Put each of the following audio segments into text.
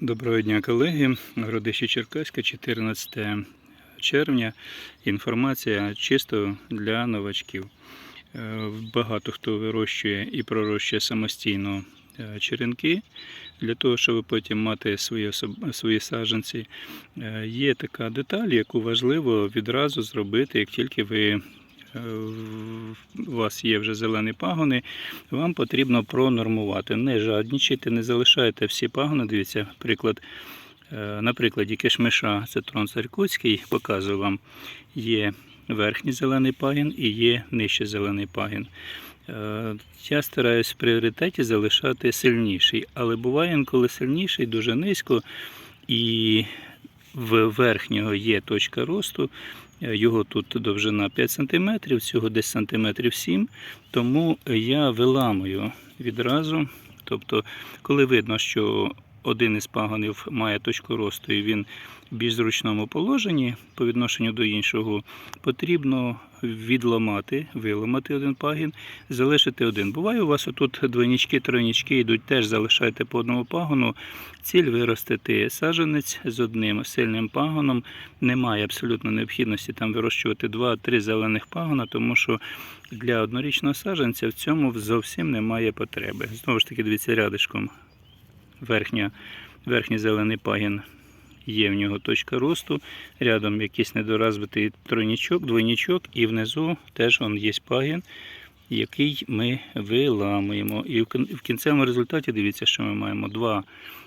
Доброго дня, колеги. Городище Черкаська, 14 червня. Інформація чисто для новачків. Е, Багато хто вирощує і пророщує самостійно е, черенки для того, щоб потім мати свої, свої саджанці. Е, Є така деталь, яку важливо відразу зробити, як тільки ви. У вас є вже зелені пагони, вам потрібно пронормувати. Не жаднічайте, не залишайте всі пагони. Дивіться, приклад. Е, На кишмиша, це трон царькутський, показую вам, є верхній зелений пагін і є нижчий зелений пагін. Е, Я стараюсь в пріоритеті залишати сильніший, але буває інколи сильніший, дуже низько, і в верхнього є точка росту. Його тут довжина 5 см, всього десь сантиметрів 7 тому я виламую відразу. Тобто, коли видно, що один із пагонів має точку росту і він в більш зручному положенні по відношенню до іншого, потрібно відламати, виламати один пагін, залишити один. Буває, у вас отут двойнички, тройнички йдуть, теж залишайте по одному пагону. Ціль виростити саджанець з одним сильним пагоном. Немає абсолютно необхідності там вирощувати 2-3 зелених пагона, тому що для однорічного саджанця в цьому зовсім немає потреби. Знову ж таки, дивіться рядишком. Верхня, верхній зелений пагін є в нього точка росту. Рядом якийсь недоразвитий тройнічок, двойнічок, і внизу теж он є пагін, який ми виламуємо. І в кінцевому результаті дивіться, що ми маємо два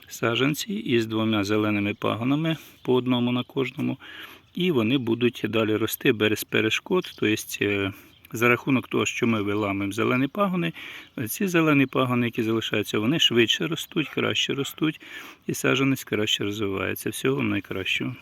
саджанці із двома зеленими пагонами по одному на кожному. І вони будуть далі рости без перешкод. Тобто, за рахунок того, що ми виламуємо зелені пагони, ці зелені пагони, які залишаються, вони швидше ростуть, краще ростуть, і саджанець краще розвивається. Всього найкращого.